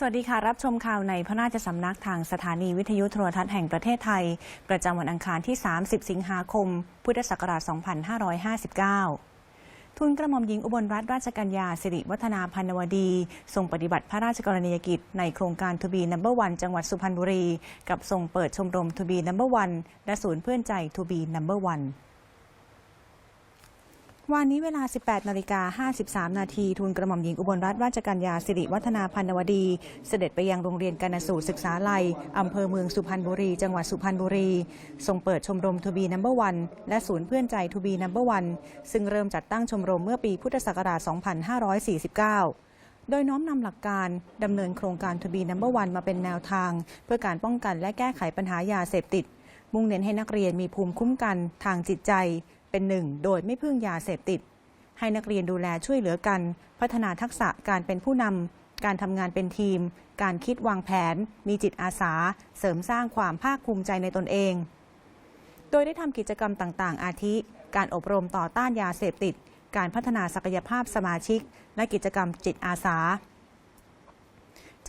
สวัสดีค่ะ รับชมข่าวในพระราชสำนักทางสถานีวิทยุโทรทัศน์แห่งประเทศไทย ประจำวันอังคารที่ 30 สิงหาคม พุทธศักราช 2559 ทุนกระหม่อมหญิงอุบลรัตนราชกัญญาสิริวัฒนาพันวดี ทรงปฏิบัติพระราชกรณียกิจ ในโครงการทูบีนัมเบอร์วันจังหวัดสุพรรณบุรี กับทรงเปิดชมรมทูบีนัมเบอร์วันและศูนย์เพื่อนใจทูบีนัมเบอร์วัน วันนี้เวลา 18 นาฬิกา 53 นาที ทุนกระหม่อมหญิงอุบลรัตนราชกัญญาสิริวัฒนาพันวดี เสด็จไปยังโรงเรียนกานสูตรศึกษาลัย อำเภอเมืองสุพรรณบุรี จังหวัดสุพรรณบุรี ทรงเปิดชมรมทูบีนัมเบอร์วันและศูนย์เพื่อนใจทูบีนัมเบอร์วันซึ่งเริ่มจัดตั้งชมรมเมื่อปีพุทธศักราช 2549โดยน้อมนำหลักการดำเนินโครงการทูบีนัมเบอร์วันมาเป็นแนวทาง เพื่อการป้องกันและแก้ไขปัญหายาเสพติด มุ่งเน้นให้นักเรียนมีภูมิคุ้มกันทางจิตใจ เป็นหนึ่งโดยไม่พึ่งยาเสพติด ให้นักเรียนดูแลช่วยเหลือกัน พัฒนาทักษะการเป็นผู้นำการทำงานเป็นทีม การคิดวางแผน มีจิตอาสา เสริมสร้างความภาคภูมิใจในตนเอง โดยได้ทำกิจกรรมต่างๆ อาทิ การอบรมต่อต้านยาเสพติด การพัฒนาศักยภาพสมาชิก และกิจกรรมจิตอาสา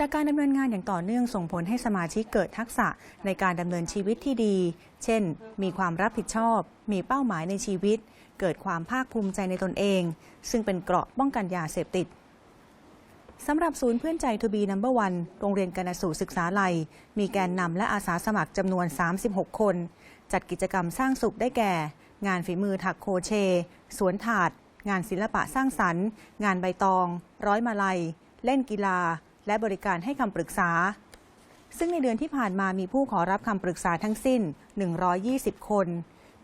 จากการดำเนินงานอย่างต่อเนื่องส่งผลให้สมาชิกเกิดทักษะในการดำเนินชีวิตที่ดี เช่น มีความรับผิดชอบ มีเป้าหมายในชีวิต เกิดความภาคภูมิใจในตนเอง ซึ่งเป็นเกราะป้องกันยาเสพติดสำหรับศูนย์เพื่อนใจทูบีนัมเบอร์วันโรงเรียนกนสูรศึกษาลัย มีแกนนำและอาสาสมัครจำนวน 36 คน จัดกิจกรรมสร้างสุขได้แก่ งานฝีมือถักโครเช สวนถาด งานศิลปะสร้างสรรค์ งานใบตอง ร้อยมาลัย เล่นกีฬา และบริการให้คำปรึกษา ซึ่งในเดือนที่ผ่านมามีผู้ขอรับคำปรึกษาทั้งสิ้น 120 คน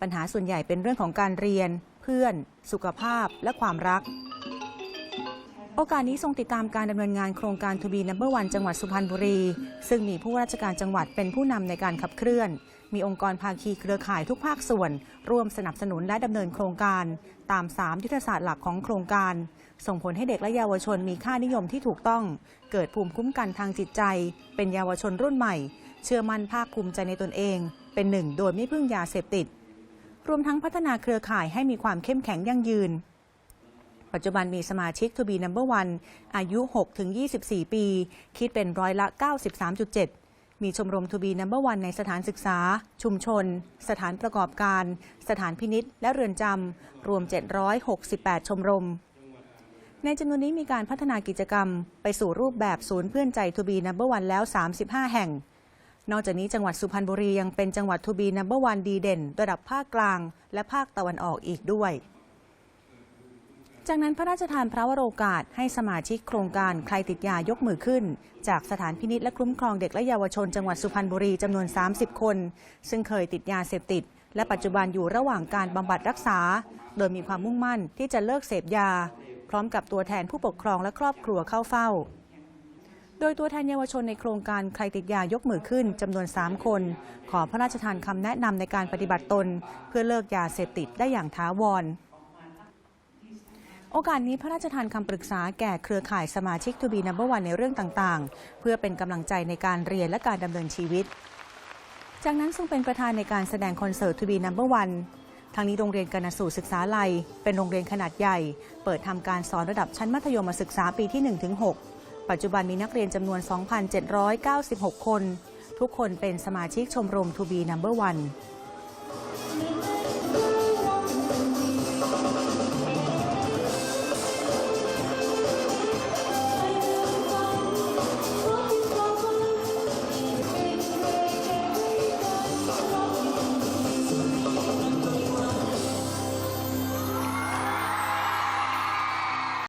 ปัญหาส่วนใหญ่เป็นเรื่องของการเรียน เพื่อน สุขภาพ และความรัก โอกาสนี้ทรงติดตามการดำเนินงานโครงการทูบีนัมเบอร์วันจังหวัดสุพรรณบุรี ซึ่งมีผู้ราชการจังหวัดเป็นผู้นำในการขับเคลื่อน มีองค์กรภาคีเครือข่ายทุกภาคส่วน ร่วมสนับสนุนและดำเนินโครงการ ตาม 3 ยุทธศาสตร์หลักของโครงการ ส่งผลให้เด็กและเยาวชนมีค่านิยมที่ถูกต้อง เกิดภูมิคุ้มกันทางจิตใจ เป็นเยาวชนรุ่นใหม่ เชื่อมั่นภาคภูมิใจในตนเอง เป็นหนึ่งโดยไม่พึ่งยาเสพติด รวมทั้งพัฒนาเครือข่ายให้มีความเข้มแข็งยั่งยืน ปัจจุบันมีสมาชิก To be number one อายุ 6-24 ปี คิดเป็นร้อยละ 93.7 มีชมรม To be number one ในสถานศึกษา ชุมชน สถานประกอบการ สถานพินิษและเรือนจำ รวม 768 ชมรม ในจำนวนนี้มีการพัฒนากิจกรรม ไปสู่รูปแบบศูนย์เพื่อนใจ To be number one แล้ว 35 แห่ง นอกจากนี้จังหวัดสุพรรณบุรียังเป็นจังหวัด To be number one ดีเด่น ระดับภาคกลาง และภาคตะวันออกอีกด้วย จากนั้นพระราชทานพระวโรกาสให้สมาชิกโครงการใครติดยายกมือขึ้น จากสถานพินิษและคุ้มครองเด็กและเยาวชนจังหวัดสุพรรณบุรีจำนวน 30 คน ซึ่งเคยติดยาเสพติด และปัจจุบันอยู่ระหว่างการบำบัดรักษา โดยมีความมุ่งมั่นที่จะเลิกเสพยา พร้อมกับตัวแทนผู้ปกครองและครอบครัวเข้าเฝ้า โดยตัวแทนเยาวชนในโครงการใครติดยายกมือขึ้นจำนวน 3 คน ขอพระราชทานคำแนะนำในการปฏิบัติตน เพื่อเลิกยาเสพติดได้อย่างท้าวร โอกาสนี้พระราชทานคำปรึกษาแก่เครือข่ายสมาชิกทูบีนัมเบอร์วันในเรื่องต่างๆ เพื่อเป็นกำลังใจในการเรียนและการดำเนินชีวิต จากนั้นทรงเป็นประธานในการแสดงคอนเสิร์ตทูบีนัมเบอร์วันทางนี้โรงเรียนกนสูตรศึกษาลัย เป็นโรงเรียนขนาดใหญ่ เปิดทำการสอนระดับชั้นมัธยมศึกษาปีที่ 1-6 ปัจจุบันมีนักเรียนจำนวน 2,796 คน ทุกคนเป็นสมาชิกชมรมทูบีนัมเบอร์วัน